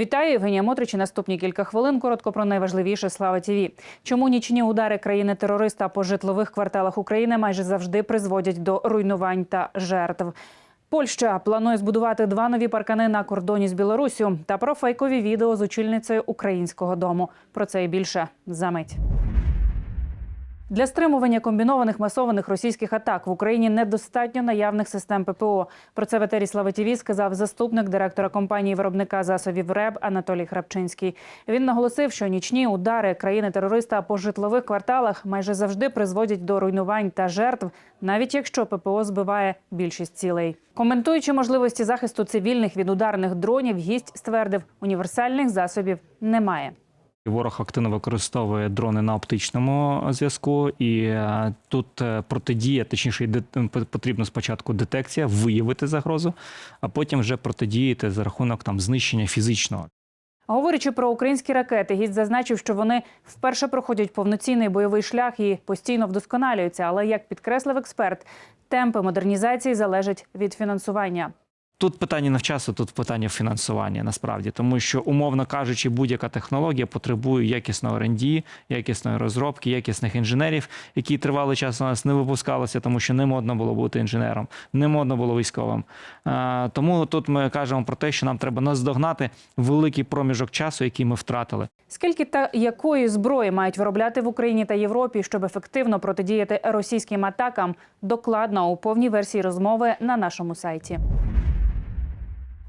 Вітаю, Євгенія Мотрич. Наступні кілька хвилин. Коротко про найважливіше слава ТІВІ. Чому нічні удари країни-терориста по житлових кварталах України майже завжди призводять до руйнувань та жертв. Польща планує збудувати два нові паркани на кордоні з Білоруссю та про фейкові відео з очільницею українського дому. Про це і більше за мить. Для стримування комбінованих масованих російських атак в Україні недостатньо наявних систем ППО. Про це в етері Слави ТІВІ сказав заступник директора компанії виробника засобів РЕБ Анатолій Храпчинський. Він наголосив, що нічні удари країни-терориста по житлових кварталах майже завжди призводять до руйнувань та жертв, навіть якщо ППО збиває більшість цілей. Коментуючи можливості захисту цивільних від ударних дронів, гість ствердив, універсальних засобів немає. Ворог активно використовує дрони на оптичному зв'язку, і е, тут е, протидія, точніше, потрібно спочатку детекція, виявити загрозу, а потім вже протидіяти за рахунок там знищення фізичного. Говорячи про українські ракети, гість зазначив, що вони вперше проходять повноцінний бойовий шлях і постійно вдосконалюються. Але як підкреслив експерт, темпи модернізації залежать від фінансування. Тут питання не в часу, тут питання в фінансуванні насправді, тому що, умовно кажучи, будь-яка технологія потребує якісного R&D, якісної розробки, якісних інженерів, які тривалий час у нас не випускалися, тому що не модно було бути інженером, не модно було військовим. Тому тут ми кажемо про те, що нам треба наздогнати великий проміжок часу, який ми втратили. Скільки та якої зброї мають виробляти в Україні та Європі, щоб ефективно протидіяти російським атакам, докладно у повній версії розмови на нашому сайті.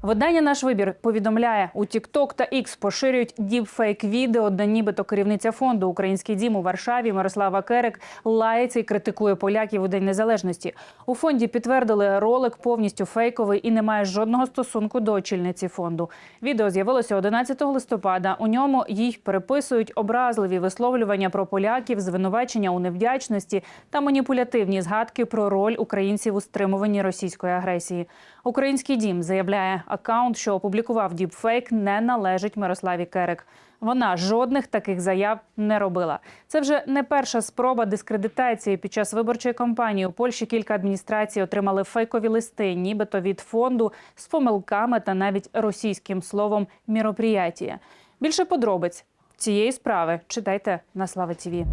Видання наш вибір повідомляє, у TikTok та X поширюють діпфейк відео, де нібито керівниця фонду Український дім у Варшаві Мирослава Керек лається і критикує поляків у День Незалежності. У фонді підтвердили, ролик повністю фейковий і не має жодного стосунку до очільниці фонду. Відео з'явилося 11 листопада. У ньому їй переписують образливі висловлювання про поляків, звинувачення у невдячності та маніпулятивні згадки про роль українців у стримуванні російської агресії. Український дім заявляє, акаунт, що опублікував діпфейк, не належить Мирославі Керек. Вона жодних таких заяв не робила. Це вже не перша спроба дискредитації. Під час виборчої кампанії у Польщі кілька адміністрацій отримали фейкові листи, нібито від фонду з помилками та навіть російським словом «міроприятіє». Більше подробиць цієї справи читайте на Слава ТІВІ.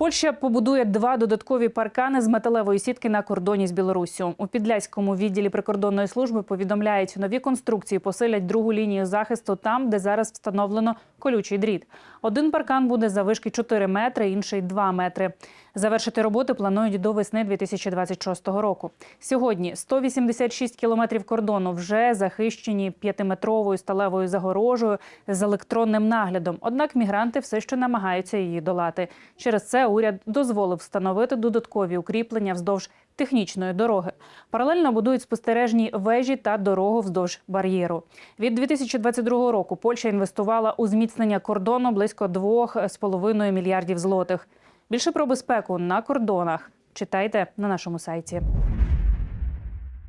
Польща побудує два додаткові паркани з металевої сітки на кордоні з Білоруссю. У підляському відділі прикордонної служби повідомляють, нові конструкції посилять другу лінію захисту там, де зараз встановлено колючий дріт. Один паркан буде завишки 4 метри, інший 2 метри. Завершити роботи планують до весни 2026 року. Сьогодні 186 кілометрів кордону вже захищені п'ятиметровою сталевою загорожею з електронним наглядом. Однак мігранти все ще намагаються її долати. Через це уряд дозволив встановити додаткові укріплення вздовж технічної дороги. Паралельно будують спостережні вежі та дорогу вздовж бар'єру. Від 2022 року Польща інвестувала у зміцнення кордону близько 2,5 мільярдів злотих. Більше про безпеку на кордонах читайте на нашому сайті.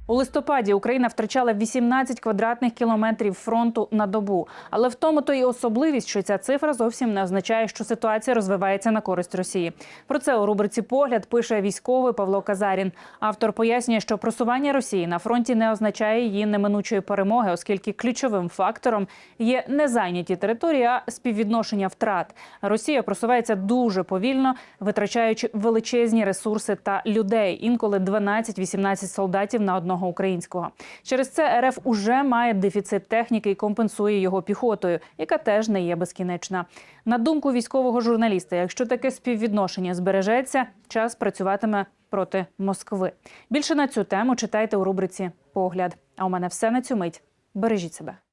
У листопаді Україна втрачала 18 квадратних кілометрів фронту на добу. Але в тому то і особливість, що ця цифра зовсім не означає, що ситуація розвивається на користь Росії. Про це у рубриці Погляд пише військовий Павло Казарін. Автор пояснює, що просування Росії на фронті не означає її неминучої перемоги, оскільки ключовим фактором є не зайняті території, а співвідношення втрат. Росія просувається дуже повільно, витрачаючи величезні ресурси та людей, інколи 12-18 солдатів на одного українського. Через це РФ уже має дефіцит техніки і компенсує його піхотою, яка теж не є безкінечна. На думку військового журналіста, якщо таке співвідношення збережеться, час працюватиме проти Москви. Більше на цю тему читайте у рубриці Погляд. А у мене все на цю мить. Бережіть себе.